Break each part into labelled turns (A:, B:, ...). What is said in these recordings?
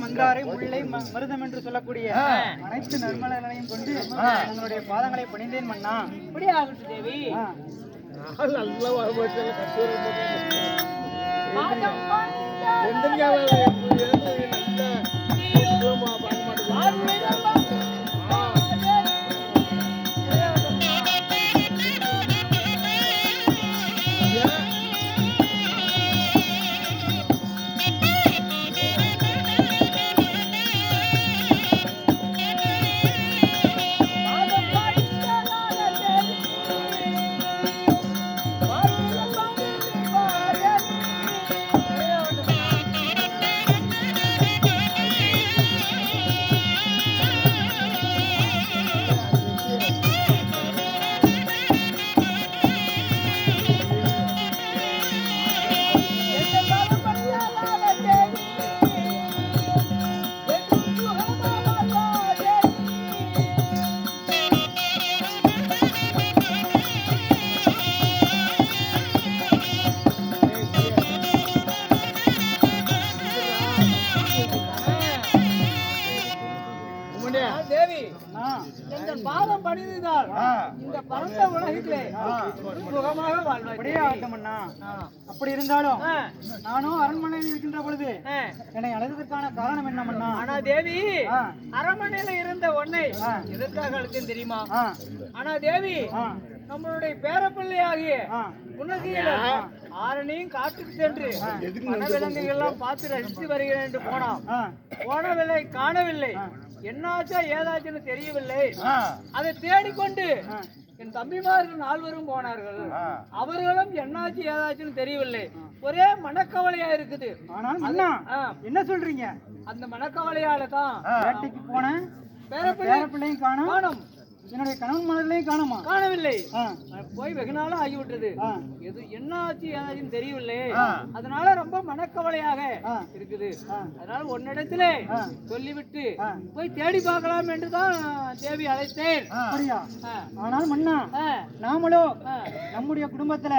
A: முந்தாரை முல்லை மருதம் என்று சொல்லக்கூடிய அனைத்து நற்மலங்களையும் கொண்டு உங்களுடைய பாதங்களை பணிந்தேன் மன்னா.
B: அப்படியே ஆகட்டும் தேவி.
C: நல்லா வரப்போச்சு கத்தூரி
B: எங்கள் பாதம் பணிந்தால் இந்த பரந்த உலகத்திலே சுகமாக வாழ்வாய்
A: அப்படியே அப்படி இருந்தாலும் நானும் அரண்மனையில் இருக்கின்ற பொழுது. என்னை அழைத்ததற்கான காரணம் என்ன மன்னா
B: ஆனா தேவி. அரண்மனையில இருந்த ஒன்னை
A: ஆ.
B: எதற்காக அழைத்தேன் தெரியுமா. ஆனா தேவி. நம்மளுடைய பேரப்பிள்ளையாகிய
A: ஆ.
B: உன்னதியில ஆரணியும் காட்டுக்கு சென்று வனவிலங்குகள் எல்லாம் பார்த்து ரசித்து வருகிறேன் என்று போனான். போனவில்லை காணவில்லை என்னாச்சா ஏதாச்சுன்னு தெரியவில்லை. அதை தேடிக்கொண்டு. என் தம்பிமார்கள் நால்வரும் போனார்கள். அவர்களும் என்னாச்சு ஏதாச்சுன்னு தெரியவில்லை. ஒரே மனக்கவலையா இருக்குது.
A: என்ன சொல்றீங்க?
B: அந்த மனக்கவலையால தான்
A: போனேன்
B: பேரப்பிள்ளை
A: பேர பிள்ளையும் காணும்.
B: காணும்.
A: என்னுடைய கணவன் மலர்களையும் காணுமா
B: காணவில்லை. போய் வெகு நாளா ஆகிவிட்டது. எது என்ன ஆச்சு ஏதாச்சுன்னு தெரியவில்லை. அதனால ரொம்ப மனக்கவலையாக. இருக்குது. அதனால உன்னிடத்திலே. சொல்லிவிட்டு. போய் தேடி பார்க்கலாம் என்று தான் தேவி அழைத்தேன்
A: அப்படியா. ஆனால் மன்னா. நாமளோ. நம்முடைய குடும்பத்துல.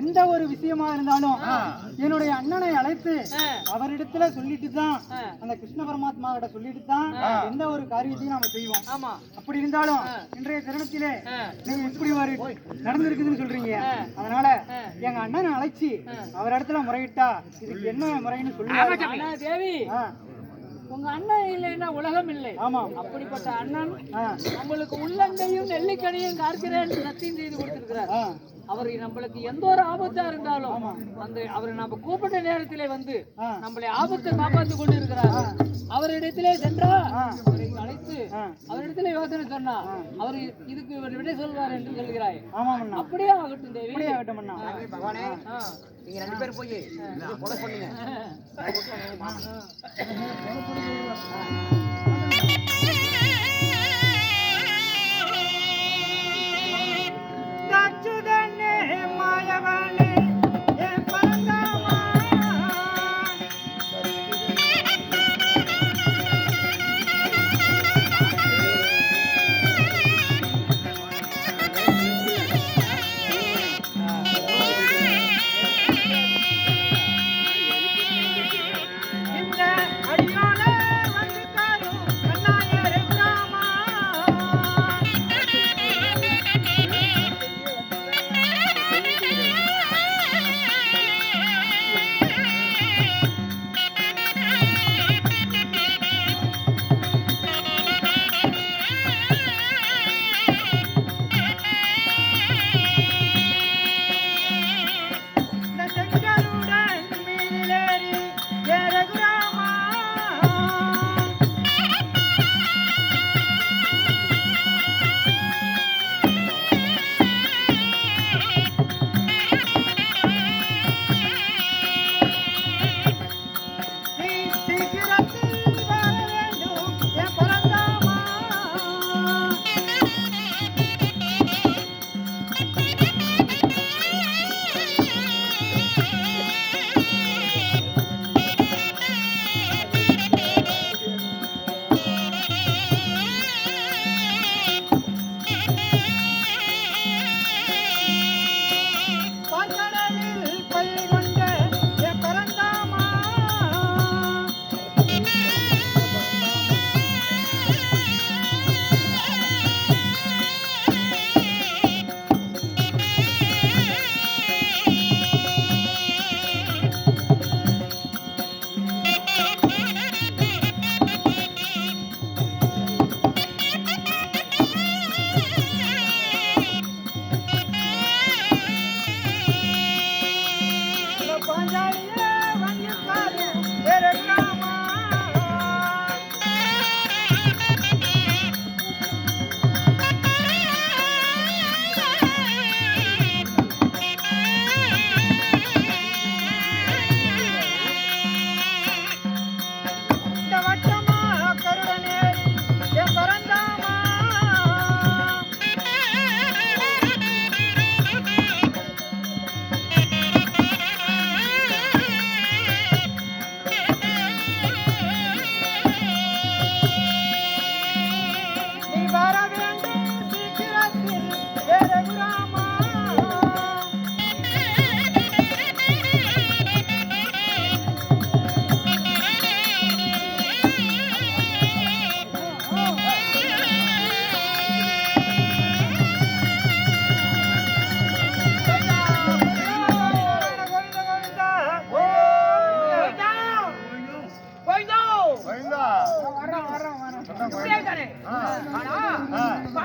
A: எந்த ஒரு விஷயமா இருந்தாலும் என்னுடைய அண்ணனை அழைத்து. அவரிடத்துல சொல்லிட்டு தான். அந்த கிருஷ்ண பரமாத்மா கிட்ட சொல்லிட்டு தான் எந்த ஒரு காரியத்தையும் நாம செய்வோம்
B: ஆமா
A: அப்படி இருந்தாலும் இன்றைய தருணத்திலே. நீங்க எப்படி ஒரு நடந்திருக்குதுன்னு சொல்றீங்க. அதனால எங்க அண்ணனை அழைச்சி அவர் இடத்துல முறையிட்டா இதுக்கு என்ன முறைன்னு
B: ஆனா தேவி உங்க அண்ணன் இல்லைன்னா உலகம் இல்லை.
A: ஆமாம்
B: அப்படிப்பட்ட அண்ணன் நம்மளுக்கு உள்ளங்கையும் நெல்லிக்கனியும் காக்கிறேன் சத்தியம் செய்து கொடுத்திருக்கிறார். அவர் நம்மளுக்கு எந்த ஒரு ஆபத்தா இருந்தாலும் அந்த அவர் நம்ம கூப்பிட்ட நேரத்திலே வந்து. நம்மளை ஆபத்தை காப்பாத்தி கொண்டு இருக்கிறார் அவரிடத்திலே சென்றா
A: ஆ.
B: அவரிடத்திலே யோசனை சொன்னா அவர் இதுக்கு ஒரு விடை சொல்வார் என்று சொல்கிறாய்.
A: அண்ணா
B: அப்படியே ஆகட்டும் தேவி.
A: அப்படியே ஆகட்டும் அண்ணா
C: பகவானே. நீங்க ரெண்டு பேரும் போய் கொலை பண்ணுங்க